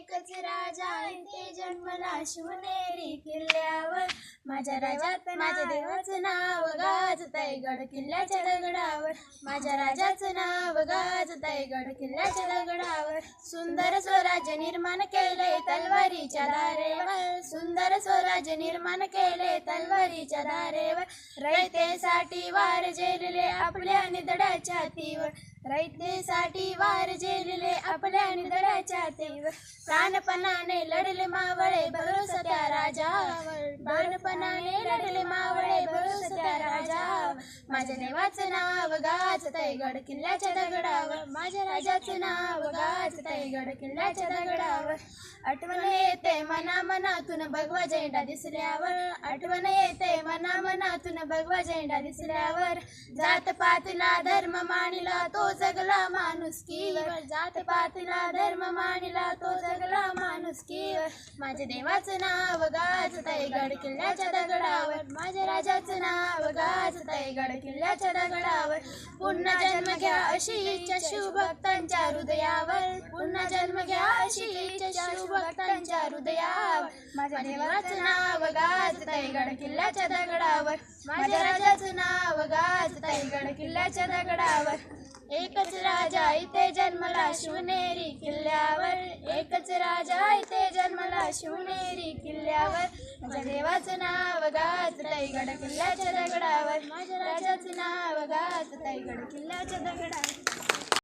एकच राजा इथे जन्मला शिवनेरी किल्ल्यावर माझ्या राजात माझ्या देवाचं नाव गाजतय गड किल्ल्याच्या दगडावर. माझ्या राजाचं नाव गाजतय गड किल्ल्याच्या दगडावर. सुंदर स्वराज्य निर्माण केले तलवारीच्या धारेवर सुंदर स्वराज्य निर्माण केले तलवारीच्या धारेवर रयतेसाठी वार जेलले आपल्या निदडाच्या हातीवर रयतेसाठी वार जेलले आपल्या निदडाच्या हातीवर प्राणपणाने लढले मावळे भरोसा त्या राजावर. प्राणपणाने लढले मावळे भरोसा त्या राजा माझ्या देवाचं नाव गाजतय गड किल्ल्याच्या दगडावर. माझ्या राजाचं नाव गाजतय गड किल्ल्याच्या दगडावर. आठवण येते मना मनातून भगवा झेंडा दिसल्यावर. आठवण येते मना मनातून भगवा झेंडा दिसल्यावर. जात पातला धर्म मानिला तो जगला माणुसकीवर. जात पातला धर्म मानिला तो जगला माझ्या देवाचं नाव गाजतय गड किल्ल्याच्या दगडावर. माझ्या राजाचं नाव गाजतय गड किल्ल्याच्या दगडावर. पुन्हा जन्म घ्या अशी इच्छा शिवभक्तांच्या हृदयावर. पुन्हा जन्म घ्या अशी इच्छा शिवभक्तांच्या हृदयावर. माझ्या देवाचं नाव गाजतय गड किल्ल्याच्या दगडावर. माझ्या राजाचं नाव गाजतय गड किल्ल्याच्या दगडावर. एकच राजा इथे जन्मला शिवनेरी किल्ल्यावर. एकच राजा इथे शिवनेरी किल्ल्यावर. माझ्या देवाचं नाव गाजतय गड किल्ल्याच्या दगडावर. माझ्या राजाचं नाव गाजतय गड किल्ल्याच्या दगडावर.